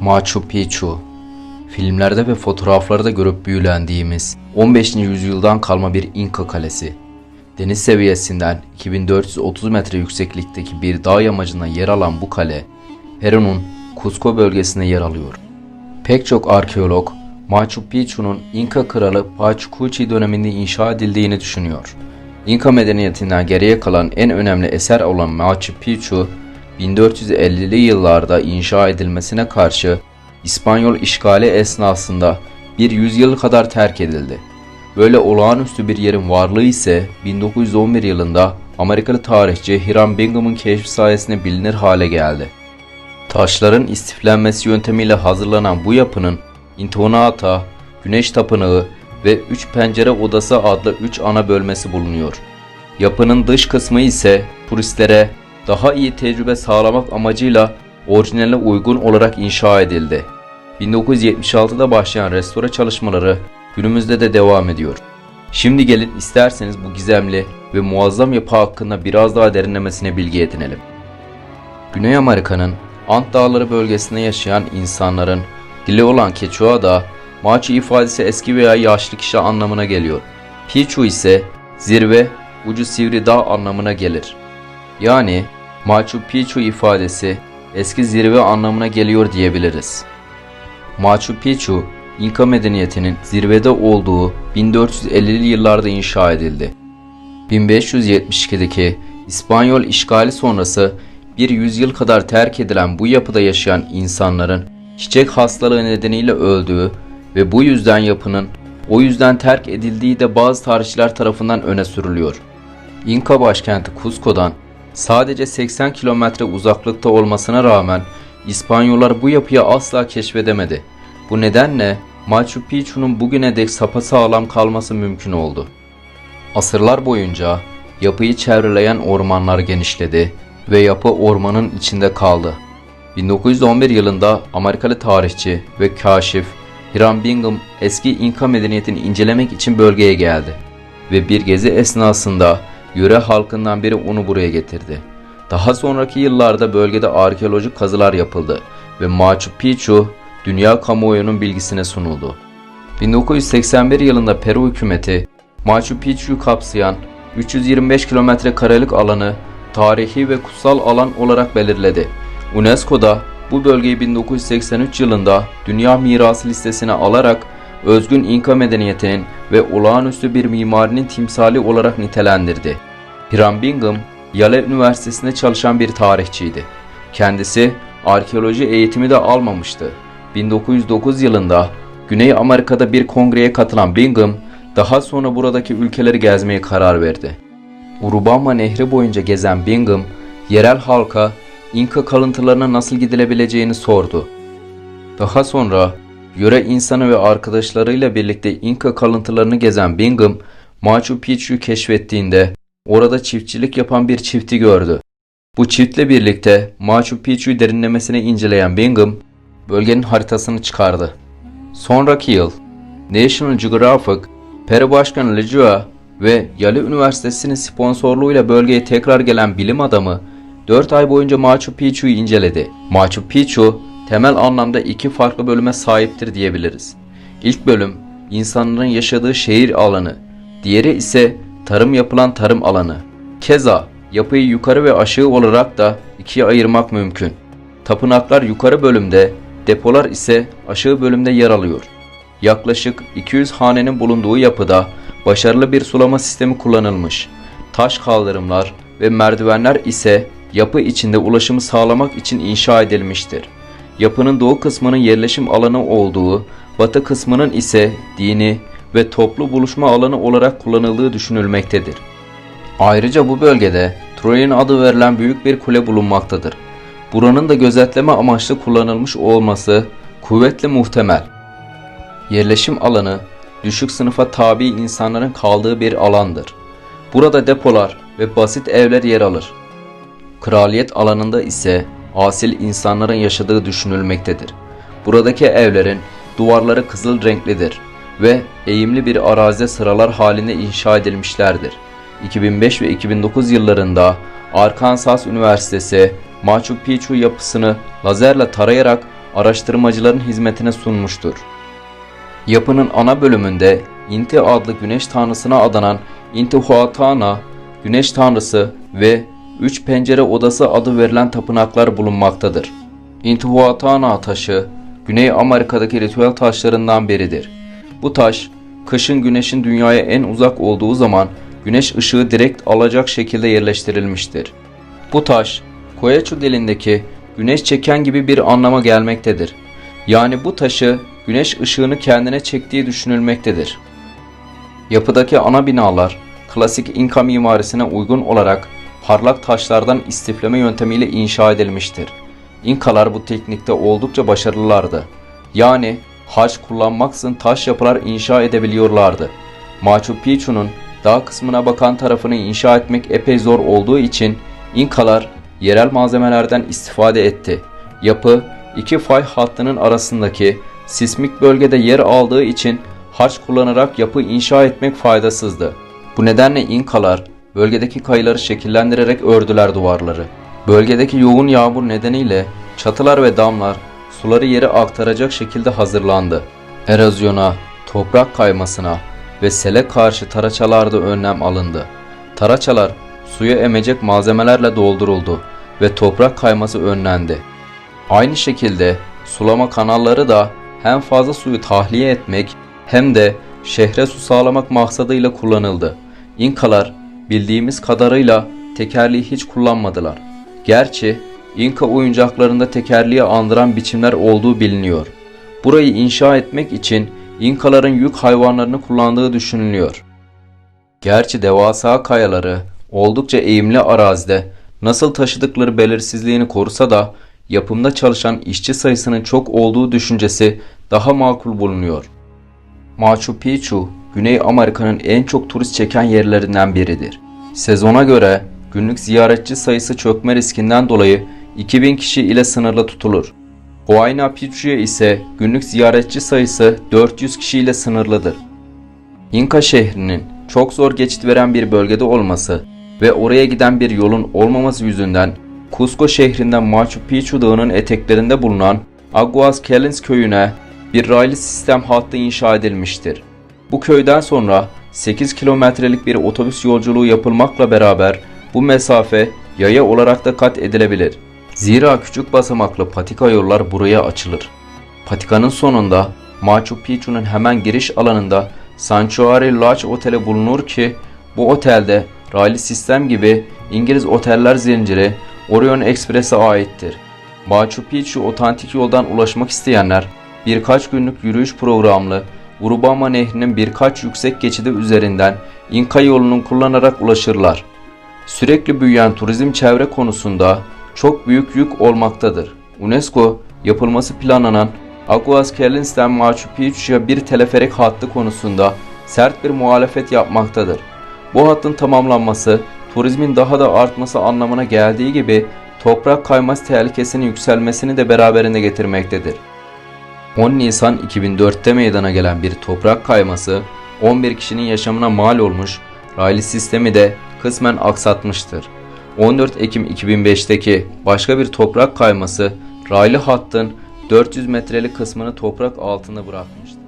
Machu Picchu Filmlerde ve fotoğraflarda görüp büyülendiğimiz 15. yüzyıldan kalma bir İnka kalesi. Deniz seviyesinden 2430 metre yükseklikteki bir dağ yamacına yer alan bu kale, Peru'nun Cusco bölgesinde yer alıyor. Pek çok arkeolog Machu Picchu'nun İnka kralı Pachacuti döneminde inşa edildiğini düşünüyor. İnka medeniyetinden geriye kalan en önemli eser olan Machu Picchu, 1450'li yıllarda inşa edilmesine karşı İspanyol işgali esnasında bir yüzyıl kadar terk edildi. Böyle olağanüstü bir yerin varlığı ise 1911 yılında Amerikalı tarihçi Hiram Bingham'ın keşfi sayesinde bilinir hale geldi. Taşların istiflenmesi yöntemiyle hazırlanan bu yapının intonata, güneş tapınağı ve üç pencere odası adlı üç ana bölmesi bulunuyor. Yapının dış kısmı ise turistlere daha iyi tecrübe sağlamak amacıyla orijinale uygun olarak inşa edildi. 1976'da başlayan restore çalışmaları günümüzde de devam ediyor. Şimdi gelin isterseniz bu gizemli ve muazzam yapı hakkında biraz daha derinlemesine bilgi edinelim. Güney Amerika'nın Ant Dağları bölgesinde yaşayan insanların dili olan Quechua'da Machu ifadesi eski veya yaşlı kişi anlamına geliyor. Picchu ise zirve, ucu sivri dağ anlamına gelir. Yani Machu Picchu ifadesi eski zirve anlamına geliyor diyebiliriz. Machu Picchu, İnka medeniyetinin zirvede olduğu 1450'li yıllarda inşa edildi. 1572'deki İspanyol işgali sonrası bir yüzyıl kadar terk edilen bu yapıda yaşayan insanların çiçek hastalığı nedeniyle öldüğü ve bu yüzden yapının o yüzden terk edildiği de bazı tarihçiler tarafından öne sürülüyor. İnka başkenti Cusco'dan sadece 80 kilometre uzaklıkta olmasına rağmen İspanyollar bu yapıyı asla keşfedemedi. Bu nedenle Machu Picchu'nun bugüne dek sapasağlam kalması mümkün oldu. Asırlar boyunca yapıyı çevreleyen ormanlar genişledi ve yapı ormanın içinde kaldı. 1911 yılında Amerikalı tarihçi ve kaşif Hiram Bingham eski İnka medeniyetini incelemek için bölgeye geldi ve bir gezi esnasında yöre halkından biri onu buraya getirdi. Daha sonraki yıllarda bölgede arkeolojik kazılar yapıldı ve Machu Picchu dünya kamuoyunun bilgisine sunuldu. 1981 yılında Peru hükümeti Machu Picchu'yu kapsayan 325 kilometre karelik alanı tarihi ve kutsal alan olarak belirledi. UNESCO'da bu bölgeyi 1983 yılında Dünya Mirası listesine alarak özgün İnka medeniyetinin ve olağanüstü bir mimarinin timsali olarak nitelendirdi. Hiram Bingham, Yale Üniversitesi'nde çalışan bir tarihçiydi. Kendisi arkeoloji eğitimi de almamıştı. 1909 yılında Güney Amerika'da bir kongreye katılan Bingham, daha sonra buradaki ülkeleri gezmeye karar verdi. Urubamba Nehri boyunca gezen Bingham, yerel halka İnka kalıntılarına nasıl gidilebileceğini sordu. Daha sonra yöre insanı ve arkadaşlarıyla birlikte İnka kalıntılarını gezen Bingham, Machu Picchu'yu keşfettiğinde orada çiftçilik yapan bir çifti gördü. Bu çiftle birlikte Machu Picchu'yu derinlemesine inceleyen Bingham, bölgenin haritasını çıkardı. Sonraki yıl National Geographic, Peru Başkanı Leggua ve Yale Üniversitesi'nin sponsorluğuyla bölgeye tekrar gelen bilim adamı 4 ay boyunca Machu Picchu'yu inceledi. Machu Picchu temel anlamda iki farklı bölüme sahiptir diyebiliriz. İlk bölüm insanların yaşadığı şehir alanı, diğeri ise tarım yapılan tarım alanı. Keza yapıyı yukarı ve aşağı olarak da ikiye ayırmak mümkün. Tapınaklar yukarı bölümde, depolar ise aşağı bölümde yer alıyor. Yaklaşık 200 hanenin bulunduğu yapıda başarılı bir sulama sistemi kullanılmış. Taş kaldırımlar ve merdivenler ise yapı içinde ulaşımı sağlamak için inşa edilmiştir. Yapının doğu kısmının yerleşim alanı olduğu, batı kısmının ise dini ve toplu buluşma alanı olarak kullanıldığı düşünülmektedir. Ayrıca bu bölgede Troy'un adı verilen büyük bir kule bulunmaktadır. Buranın da gözetleme amaçlı kullanılmış olması kuvvetle muhtemel. Yerleşim alanı düşük sınıfa tabi insanların kaldığı bir alandır. Burada depolar ve basit evler yer alır. Kraliyet alanında ise asil insanların yaşadığı düşünülmektedir. Buradaki evlerin duvarları kızıl renklidir ve eğimli bir arazide sıralar halinde inşa edilmişlerdir. 2005 ve 2009 yıllarında Arkansas Üniversitesi Machu Picchu yapısını lazerle tarayarak araştırmacıların hizmetine sunmuştur. Yapının ana bölümünde Inti adlı güneş tanrısına adanan Intihuatana, güneş tanrısı ve üç pencere odası adı verilen tapınaklar bulunmaktadır. Intihuatana taşı, Güney Amerika'daki ritüel taşlarından biridir. Bu taş, kışın güneşin dünyaya en uzak olduğu zaman güneş ışığı direkt alacak şekilde yerleştirilmiştir. Bu taş, Koyaçu dilindeki güneş çeken gibi bir anlama gelmektedir. Yani bu taşı güneş ışığını kendine çektiği düşünülmektedir. Yapıdaki ana binalar klasik İnka mimarisine uygun olarak parlak taşlardan istifleme yöntemiyle inşa edilmiştir. İnkalar bu teknikte oldukça başarılılardı. Yani haç kullanmaksızın taş yapılar inşa edebiliyorlardı. Machu Picchu'nun dağ kısmına bakan tarafını inşa etmek epey zor olduğu için İnkalar yerel malzemelerden istifade etti. Yapı iki fay hattının arasındaki sismik bölgede yer aldığı için harç kullanarak yapı inşa etmek faydasızdı. Bu nedenle İnkalar bölgedeki kayıları şekillendirerek ördüler duvarları. Bölgedeki yoğun yağmur nedeniyle çatılar ve damlar suları yere aktaracak şekilde hazırlandı. Erozyona, toprak kaymasına ve sele karşı taraçalarda önlem alındı. Taraçalar suyu emecek malzemelerle dolduruldu ve toprak kayması önlendi. Aynı şekilde sulama kanalları da hem fazla suyu tahliye etmek hem de şehre su sağlamak maksadıyla kullanıldı. İnkalar bildiğimiz kadarıyla tekerleği hiç kullanmadılar. Gerçi İnka oyuncaklarında tekerleği andıran biçimler olduğu biliniyor. Burayı inşa etmek için İnkaların yük hayvanlarını kullandığı düşünülüyor. Gerçi devasa kayaları oldukça eğimli arazide nasıl taşıdıkları belirsizliğini korusa da yapımda çalışan işçi sayısının çok olduğu düşüncesi daha makul bulunuyor. Machu Picchu, Güney Amerika'nın en çok turist çeken yerlerinden biridir. Sezona göre günlük ziyaretçi sayısı çökme riskinden dolayı 2000 kişi ile sınırlı tutulur. Huayna Picchu'ya ise günlük ziyaretçi sayısı 400 kişi ile sınırlıdır. İnka şehrinin çok zor geçit veren bir bölgede olması ve oraya giden bir yolun olmaması yüzünden Cusco şehrinden Machu Picchu dağının eteklerinde bulunan Aguas Calientes köyüne bir raylı sistem hattı inşa edilmiştir. Bu köyden sonra 8 kilometrelik bir otobüs yolculuğu yapılmakla beraber bu mesafe yaya olarak da kat edilebilir. Zira küçük basamaklı patika yollar buraya açılır. Patikanın sonunda Machu Picchu'nun hemen giriş alanında Sanctuary Lodge Oteli bulunur ki bu otelde raylı sistem gibi İngiliz oteller zinciri Orion Express'e aittir. Machu Picchu otantik yoldan ulaşmak isteyenler birkaç günlük yürüyüş programlı Urubama Nehri'nin birkaç yüksek geçidi üzerinden İnka yolunun kullanarak ulaşırlar. Sürekli büyüyen turizm çevre konusunda çok büyük yük olmaktadır. UNESCO yapılması planlanan Aguas Calientes'ten Machu Picchu'ya bir teleferik hattı konusunda sert bir muhalefet yapmaktadır. Bu hattın tamamlanması turizmin daha da artması anlamına geldiği gibi toprak kayması tehlikesinin yükselmesini de beraberinde getirmektedir. 10 Nisan 2004'te meydana gelen bir toprak kayması 11 kişinin yaşamına mal olmuş, raylı sistemi de kısmen aksatmıştır. 14 Ekim 2005'teki başka bir toprak kayması raylı hattın 400 metrelik kısmını toprak altında bırakmıştır.